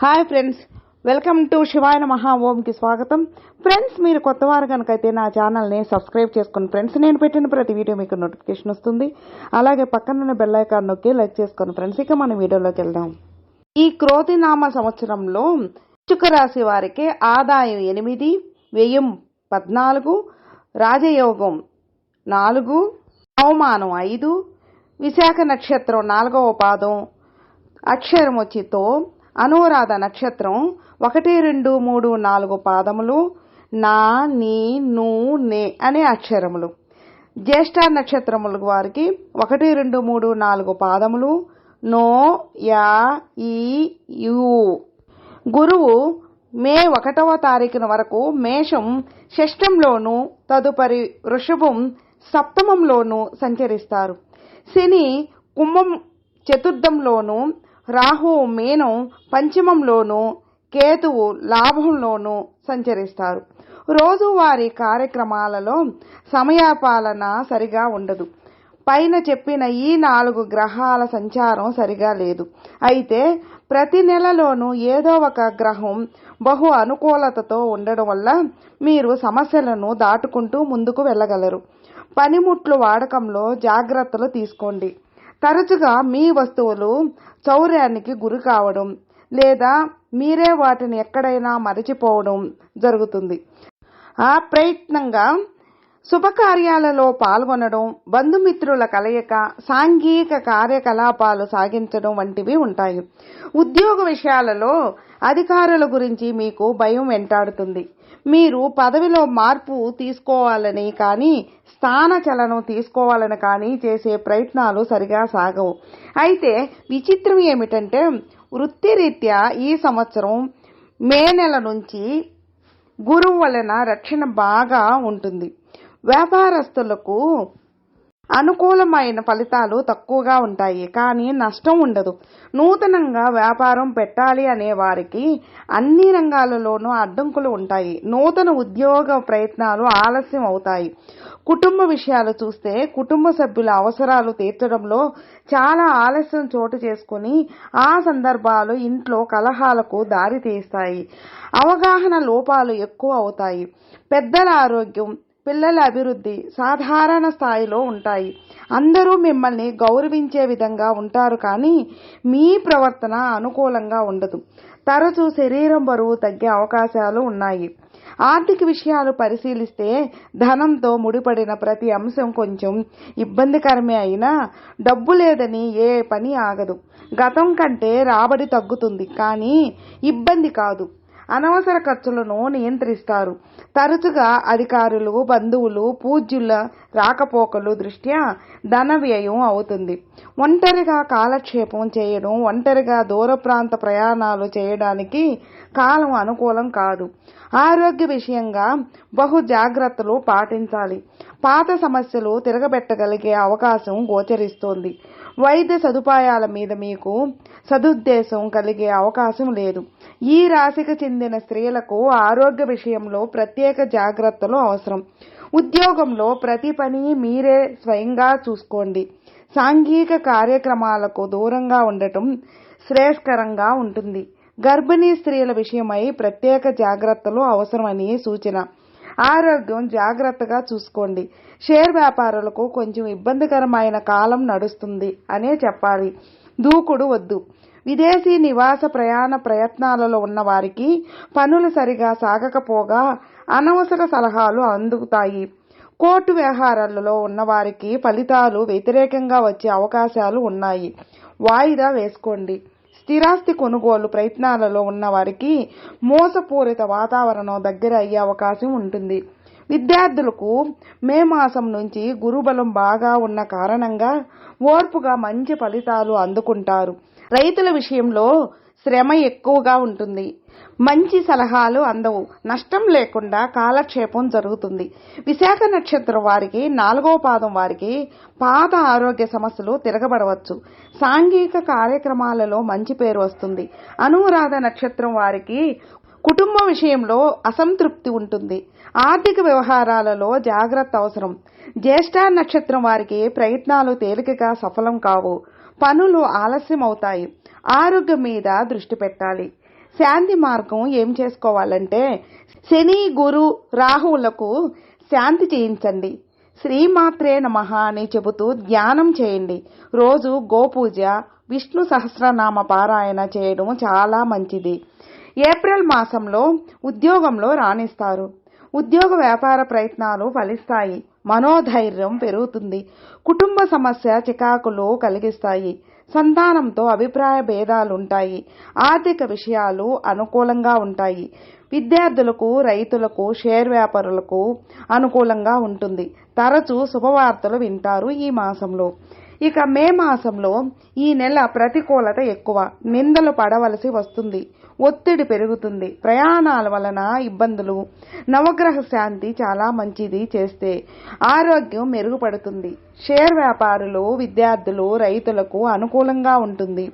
Hi friends welcome to Shivayana Maha ఓంకి స్వాగతం friends మీరు కొత్త వారు కనుకైతే నా ఛానల్ని సబ్స్క్రైబ్ చేసుకోండి ఫ్రెండ్స్ నేను పెట్టిన ప్రతి వీడియో మీకు నోటిఫికేషన్ వస్తుంది అలాగే పక్కనున్న బెల్ ఐకాన్ నొక్కి లైక్ చేసుకోండి ఫ్రెండ్స్ ఇక మన వీడియోలోకి వెళ్దాం ఈ క్రోతినామ సంవత్సరంలో వృశ్చిక రాశి వారికి ఆదాయం ఎనిమిది వ్యయం పద్నాలుగు రాజయోగం నాలుగు అవమానం ఐదు విశాఖ నక్షత్రం నాలుగవ పాదం అక్షరం వచ్చి తో అనురాధ నక్షత్రం ఒకటి రెండు మూడు నాలుగు పాదములు. నా నీ ను నే అనే అక్షరములు. జ్యేష్ఠ నక్షత్రముల వారికి ఒకటి రెండు మూడు నాలుగు పాదములు. నో యా ఈ యు. గురువు మే ఒకటవ తారీఖున వరకు మేషం షష్టంలోను తదుపరి వృషభం సప్తమంలోను సంచరిస్తారు. శని కుంభం చతుర్థంలోను రాహు మీనం పంచమంలోను కేతువు లాభంలోను సంచరిస్తారు. రోజువారీ కార్యక్రమాలలో సమయపాలన సరిగా ఉండదు. పైన చెప్పిన ఈ నాలుగు గ్రహాల సంచారం సరిగా లేదు. అయితే ప్రతి నెలలోనూ ఏదో ఒక గ్రహం బహు అనుకూలతతో ఉండడం వల్ల మీరు సమస్యలను దాటుకుంటూ ముందుకు వెళ్ళగలరు. పనిముట్లు వాడకంలో జాగ్రత్తలు తీసుకోండి. తరచుగా మీ వస్తువులు చౌర్యానికి గురి కావడం లేదా మీరే వాటిని ఎక్కడైనా మరచిపోవడం జరుగుతుంది. ఆ ప్రయత్నంగా శుభకార్యాలలో పాల్గొనడం బంధుమిత్రుల కలయిక సాంఘిక కార్యకలాపాలు సాగించడం వంటివి ఉంటాయి. ఉద్యోగ విషయాలలో అధికారుల గురించి మీకు భయం వెంటాడుతుంది. మీరు పదవిలో మార్పు తీసుకోవాలని కానీ స్థాన చలనం తీసుకోవాలని కానీ చేసే ప్రయత్నాలు సరిగా సాగవు. అయితే విచిత్రం ఏమిటంటే వృత్తిరీత్యా ఈ సంవత్సరం మే నెల నుంచి గురువు వలన రక్షణ బాగా ఉంటుంది. వ్యాపారస్తులకు అనుకూలమైన ఫలితాలు తక్కువగా ఉంటాయి కానీ నష్టం ఉండదు. నూతనంగా వ్యాపారం పెట్టాలి అనే వారికి అన్ని రంగాలలోనూ అడ్డంకులు ఉంటాయి. నూతన ఉద్యోగ ప్రయత్నాలు ఆలస్యం అవుతాయి. కుటుంబ విషయాలు చూస్తే కుటుంబ సభ్యుల అవసరాలు తీర్చడంలో చాలా ఆలస్యం చోటు చేసుకుని ఆ సందర్భాలు ఇంట్లో కలహాలకు దారి తీస్తాయి అవగాహన లోపాలు ఎక్కువ అవుతాయి. పెద్దల ఆరోగ్యం పిల్లల అభివృద్ధి సాధారణ స్థాయిలో ఉంటాయి. అందరూ మిమ్మల్ని గౌరవించే విధంగా ఉంటారు కానీ మీ ప్రవర్తన అనుకూలంగా ఉండదు. తరచూ శరీరం బరువు తగ్గే అవకాశాలు ఉన్నాయి. ఆర్థిక విషయాలు పరిశీలిస్తే ధనంతో ముడిపడిన ప్రతి అంశం కొంచెం ఇబ్బందికరమే అయినా డబ్బు లేదని ఏ పని ఆగదు. గతం కంటే రాబడి తగ్గుతుంది కానీ ఇబ్బంది కాదు. అనవసర ఖర్చులను నియంత్రిస్తారు. తరచుగా అధికారులు బంధువులు పూజ్యుల రాకపోకలు దృష్ట్యా ధన వ్యయం అవుతుంది. ఒంటరిగా కాలక్షేపం చేయడం ఒంటరిగా దూర ప్రాంత ప్రయాణాలు చేయడానికి కాలం అనుకూలం కాదు. ఆరోగ్య విషయంగా బహు జాగ్రత్తలు పాటించాలి. పాత సమస్యలు తిరగబెట్టగలిగే అవకాశం గోచరిస్తోంది. వైద్య సదుపాయాల మీద మీకు సదుద్దేశం కలిగే అవకాశం లేదు. ఈ రాశికి చెందిన స్త్రీలకు ఆరోగ్య విషయంలో ప్రత్యేక జాగ్రత్తలు అవసరం. ఉద్యోగంలో ప్రతి పని మీరే స్వయంగా చూసుకోండి. సాంఘిక కార్యక్రమాలకు దూరంగా ఉండటం శ్రేయస్కరంగా ఉంటుంది. గర్భిణీ స్త్రీల విషయమై ప్రత్యేక జాగ్రత్తలు అవసరమని సూచన. ఆరోగ్యం జాగ్రత్తగా చూసుకోండి. షేర్ వ్యాపారులకు కొంచెం ఇబ్బందికరమైన కాలం నడుస్తుంది అనే చెప్పాలి. దూకుడు వద్దు. విదేశీ నివాస ప్రయాణ ప్రయత్నాలలో ఉన్న వారికి పనులు సరిగా సాగకపోగా అనవసర సలహాలు అందుతాయి. కోర్టు వ్యవహారాలలో ఉన్నవారికి ఫలితాలు వ్యతిరేకంగా వచ్చే అవకాశాలు ఉన్నాయి. వాయిదా వేసుకోండి. స్థిరాస్తి కొనుగోలు ప్రయత్నాలలో ఉన్న వారికి మోసపూరిత వాతావరణం దగ్గర అయ్యే అవకాశం ఉంటుంది. విద్యార్థులకు మే మాసం నుంచి గురుబలం బాగా ఉన్న కారణంగా ఓర్పుగా మంచి ఫలితాలు అందుకుంటారు. రైతుల విషయంలో శ్రమ ఎక్కువగా ఉంటుంది. మంచి సలహాలు అందవు. నష్టం లేకుండా కాలక్షేపం జరుగుతుంది. విశాఖ నక్షత్రం వారికి నాలుగవ పాదం వారికి పాత ఆరోగ్య సమస్యలు తిరగబడవచ్చు. సాంఘిక కార్యక్రమాలలో మంచి పేరు వస్తుంది. అనురాధ నక్షత్రం వారికి కుటుంబ విషయంలో అసంతృప్తి ఉంటుంది. ఆర్థిక వ్యవహారాలలో జాగ్రత్త అవసరం. జ్యేష్ఠ నక్షత్రం వారికి ప్రయత్నాలు తేలికగా సఫలం కావు. పనులు ఆలస్యం అవుతాయి ఆరోగ్యం మీద దృష్టి పెట్టాలి. శాంతి మార్గం ఏం చేసుకోవాలంటే శని గురు రాహువులకు శాంతి చేయించండి. శ్రీమాత్రే నమ అని చెబుతూ ధ్యానం చేయండి. రోజు గోపూజ విష్ణు సహస్రనామ పారాయణ చేయడం చాలా మంచిది. ఏప్రిల్ మాసంలో ఉద్యోగంలో రాణిస్తారు. ఉద్యోగ వ్యాపార ప్రయత్నాలు ఫలిస్తాయి. మనోధైర్యం పెరుగుతుంది. కుటుంబ సమస్య చికాకులు కలిగిస్తాయి. సంతానంతో అభిప్రాయ భేదాలుంటాయి. ఆర్థిక విషయాలు అనుకూలంగా ఉంటాయి. విద్యార్థులకు రైతులకు షేర్ వ్యాపారులకు అనుకూలంగా ఉంటుంది. తరచూ శుభవార్తలు వింటారు ఈ మాసంలో. ఇక మే మాసంలో ఈ నెల ప్రతికూలత ఎక్కువ. నిందలు పడవలసి వస్తుంది. ఒత్తిడి పెరుగుతుంది. ప్రయాణాల వలన ఇబ్బందులు. నవగ్రహ శాంతి చాలా మంచిది చేస్తే ఆరోగ్యం మెరుగుపడుతుంది. షేర్ వ్యాపారులు విద్యార్థులు రైతులకు అనుకూలంగా ఉంటుంది.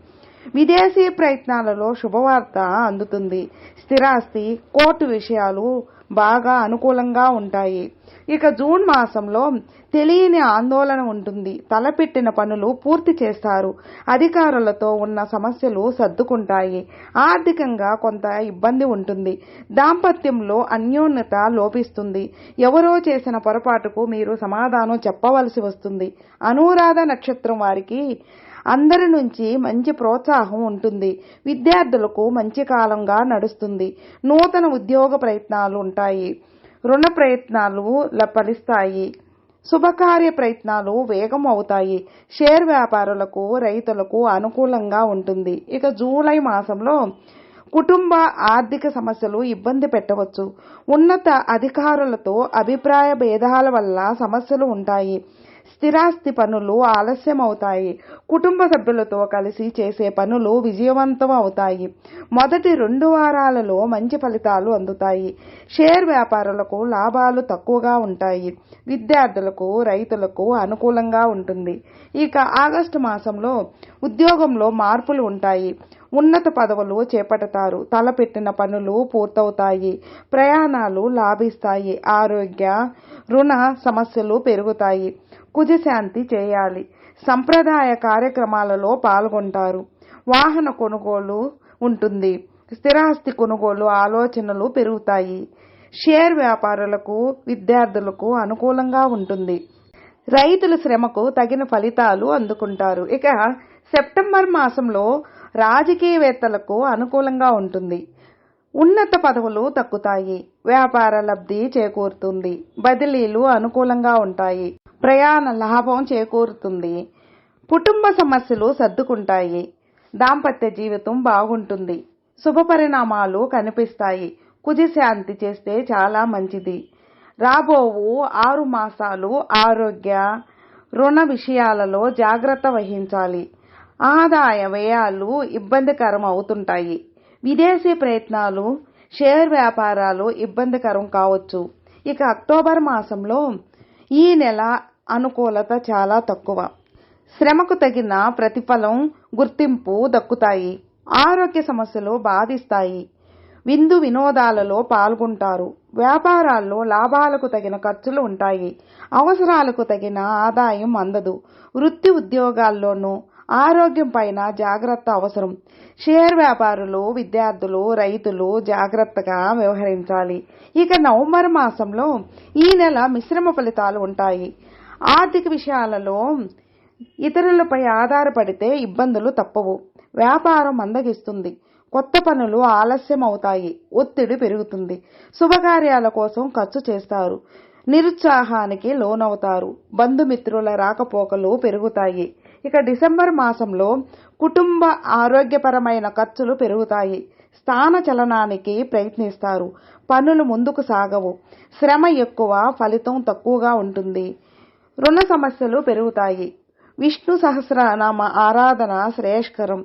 విదేశీ ప్రయత్నాలలో శుభవార్త అందుతుంది. స్థిరాస్తి కోర్టు విషయాలు బాగా అనుకూలంగా ఉంటాయి. ఇక జూన్ మాసంలో తెలియని ఆందోళన ఉంటుంది. తలపెట్టిన పనులు పూర్తి చేస్తారు. అధికారులతో ఉన్న సమస్యలు సర్దుకుంటాయి. ఆర్థికంగా కొంత ఇబ్బంది ఉంటుంది. దాంపత్యంలో అన్యోన్యత లోపిస్తుంది. ఎవరో చేసిన పొరపాటుకు మీరు సమాధానం చెప్పవలసి వస్తుంది. అనురాధ నక్షత్రం వారికి అందరి నుంచి మంచి ప్రోత్సాహం ఉంటుంది. విద్యార్థులకు మంచి కాలంగా నడుస్తుంది. నూతన ఉద్యోగ ప్రయత్నాలు ఉంటాయి. రుణ ప్రయత్నాలు ల- ఫలిస్తాయి శుభకార్య ప్రయత్నాలు వేగం అవుతాయి. షేర్ వ్యాపారులకు రైతులకు అనుకూలంగా ఉంటుంది. ఇక జూలై మాసంలో కుటుంబ ఆర్థిక సమస్యలు ఇబ్బంది పెట్టవచ్చు. ఉన్నత అధికారులతో అభిప్రాయ భేదాల వల్ల సమస్యలు ఉంటాయి. స్థిరాస్తి పనులు ఆలస్యం అవుతాయి కుటుంబ సభ్యులతో కలిసి చేసే పనులు విజయవంతం అవుతాయి మొదటి రెండు వారాలలో మంచి ఫలితాలు అందుతాయి. షేర్ వ్యాపారులకు లాభాలు తక్కువగా ఉంటాయి. విద్యార్థులకు రైతులకు అనుకూలంగా ఉంటుంది. ఇక ఆగస్టు మాసంలో ఉద్యోగంలో మార్పులు ఉంటాయి. ఉన్నత పదవులు చేపడతారు. తలపెట్టిన పనులు పూర్తవుతాయి. ప్రయాణాలు లాభిస్తాయి. ఆరోగ్య రుణ సమస్యలు పెరుగుతాయి. కుజశాంతి చేయాలి. సంప్రదాయ కార్యక్రమాలలో పాల్గొంటారు. వాహన కొనుగోలు ఉంటుంది. స్థిరాస్తి కొనుగోలు ఆలోచనలు పెరుగుతాయి. షేర్ వ్యాపారులకు విద్యార్థులకు అనుకూలంగా ఉంటుంది. రైతుల శ్రమకు తగిన ఫలితాలు అందుకుంటారు. ఇక సెప్టెంబర్ మాసంలో రాజకీయవేత్తలకు అనుకూలంగా ఉంటుంది. ఉన్నత పదవులు తక్కుతాయి వ్యాపార లబ్ధి చేకూరుతుంది. బదిలీలు అనుకూలంగా ఉంటాయి. ప్రయాణ లాభం చేకూరుతుంది. కుటుంబ సమస్యలు సర్దుకుంటాయి. దాంపత్య జీవితం బాగుంటుంది. శుభ పరిణామాలు కనిపిస్తాయి. కుజశాంతి చేస్తే చాలా మంచిది. రాబోవు ఆరు మాసాలు ఆరోగ్య రుణ విషయాలలో జాగ్రత్త వహించాలి. ఆదాయ వ్యయాలు ఇబ్బందికరం అవుతుంటాయి. విదేశీ ప్రయత్నాలు షేర్ వ్యాపారాలు ఇబ్బందికరం కావచ్చు. ఇక అక్టోబర్ మాసంలో ఈ నెల అనుకూలత చాలా తక్కువ. శ్రమకు తగిన ప్రతిఫలం గుర్తింపు దక్కుతాయి. ఆరోగ్య సమస్యలు బాధిస్తాయి. విందు వినోదాలలో పాల్గొంటారు. వ్యాపారాల్లో లాభాలకు తగిన ఖర్చులు ఉంటాయి. అవసరాలకు తగిన ఆదాయం అందదు. వృత్తి ఉద్యోగాల్లోనూ ఆరోగ్యం పైన జాగ్రత్త అవసరం. షేర్ వ్యాపారులు విద్యార్థులు రైతులు జాగ్రత్తగా వ్యవహరించాలి. ఇక నవంబర్ మాసంలో ఈ నెల మిశ్రమ ఫలితాలు ఉంటాయి. ఆర్థిక విషయాలలో ఇతరులపై ఆధారపడితే ఇబ్బందులు తప్పవు. వ్యాపారం మందగిస్తుంది కొత్త పనులు ఆలస్యం అవుతాయి ఒత్తిడి పెరుగుతుంది. శుభకార్యాల కోసం ఖర్చు చేస్తారు. నిరుత్సాహానికి లోనవుతారు. బంధుమిత్రుల రాకపోకలు పెరుగుతాయి. ఇక డిసెంబర్ మాసంలో కుటుంబ ఆరోగ్యపరమైన ఖర్చులు పెరుగుతాయి. స్థాన చలనానికి ప్రయత్నిస్తారు. పనులు ముందుకు సాగవు. శ్రమ ఎక్కువ ఫలితం తక్కువగా ఉంటుంది. రుణ సమస్యలు పెరుగుతాయి. విష్ణు సహస్రనామ ఆరాధన శ్రేయస్కరం.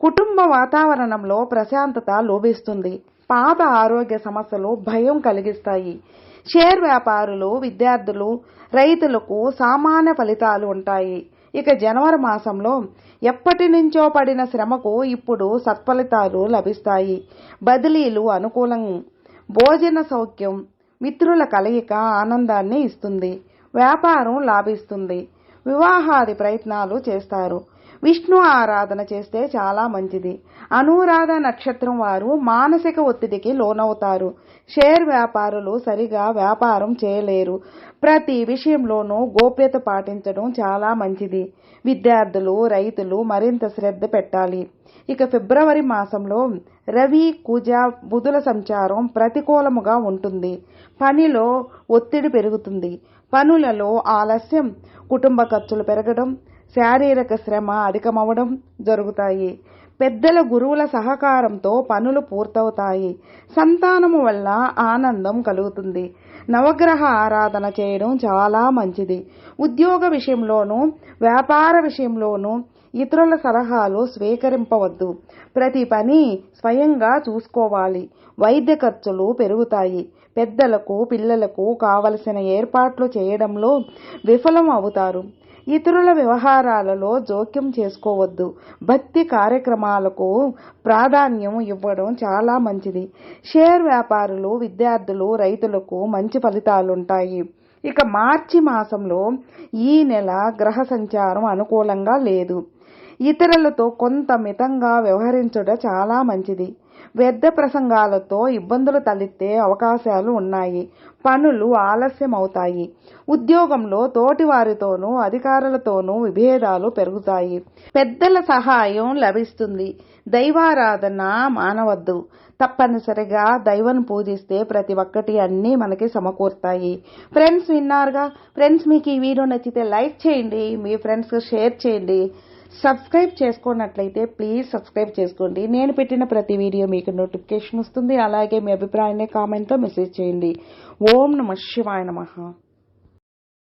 కుటుంబ వాతావరణంలో ప్రశాంతత లోభిస్తుంది పాత ఆరోగ్య సమస్యలు భయం కలిగిస్తాయి. షేర్ వ్యాపారులు విద్యార్థులు రైతులకు సామాన్య ఫలితాలు ఉంటాయి. ఇక జనవరి మాసంలో ఎప్పటి నుంచో పడిన శ్రమకు ఇప్పుడు సత్ఫలితాలు లభిస్తాయి. బదిలీలు అనుకూలం భోజన సౌఖ్యం మిత్రుల కలయిక ఆనందాన్ని ఇస్తుంది వ్యాపారం లాభిస్తుంది వివాహాది ప్రయత్నాలు చేస్తారు. విష్ణు ఆరాధన చేస్తే చాలా మంచిది. అనురాధ నక్షత్రం వారు మానసిక ఒత్తిడికి లోనవుతారు. షేర్ వ్యాపారులు సరిగా వ్యాపారం చేయలేరు. ప్రతి విషయంలోనూ గోప్యత పాటించడం చాలా మంచిది. విద్యార్థులు రైతులు మరింత శ్రద్ధ పెట్టాలి. ఇక ఫిబ్రవరి మాసంలో రవి కుజ బుధుల సంచారం ప్రతికూలముగా ఉంటుంది. పనిలో ఒత్తిడి పెరుగుతుంది. పనులలో ఆలస్యం కుటుంబ ఖర్చులు పెరగడం శారీరక శ్రమ అధికమవడం జరుగుతాయి. పెద్దల గురువుల సహకారంతో పనులు పూర్తవుతాయి. సంతానము వల్ల ఆనందం కలుగుతుంది. నవగ్రహ ఆరాధన చేయడం చాలా మంచిది. ఉద్యోగ విషయంలోనూ వ్యాపార విషయంలోనూ ఇతరుల సలహాలు స్వీకరింపవద్దు. ప్రతి పని స్వయంగా చూసుకోవాలి. వైద్య ఖర్చులు పెరుగుతాయి. పెద్దలకు పిల్లలకు కావలసిన ఏర్పాట్లు చేయడంలో విఫలం అవుతారు ఇతరుల వ్యవహారాలలో జోక్యం చేసుకోవద్దు. భక్తి కార్యక్రమాలకు ప్రాధాన్యం ఇవ్వడం చాలా మంచిది. షేర్ వ్యాపారులు విద్యార్థులు రైతులకు మంచి ఫలితాలుంటాయి. ఇక మార్చి మాసంలో ఈ నెల గ్రహ సంచారం అనుకూలంగా లేదు. ఇతరులతో కొంత మితంగా వ్యవహరించుట చాలా మంచిది. వ్యర్థ ప్రసంగాలతో ఇబ్బందులు తలెత్తే అవకాశాలు ఉన్నాయి. పనులు ఆలస్యం అవుతాయి ఉద్యోగంలో తోటి వారితోనూ అధికారులతోనూ విభేదాలు పెరుగుతాయి. పెద్దల సహాయం లభిస్తుంది. దైవారాధన మానవద్దు. తప్పనిసరిగా దైవం పూజిస్తే ప్రతి ఒక్కటి అన్నీ మనకి సమకూరుతాయి. ఫ్రెండ్స్ విన్నారుగా? ఫ్రెండ్స్ మీకు ఈ వీడియో నచ్చితే లైక్ చేయండి. మీ ఫ్రెండ్స్కి షేర్ చేయండి. సబ్స్క్రైబ్ చేసుకున్నట్లయితే ప్లీజ్ సబ్స్క్రైబ్ చేసుకోండి. నేను పెట్టిన ప్రతి వీడియో మీకు నోటిఫికేషన్ వస్తుంది. అలాగే మీ అభిప్రాయాన్ని కామెంట్తో మెసేజ్ చేయండి. ఓం నమ శివాయ నమ.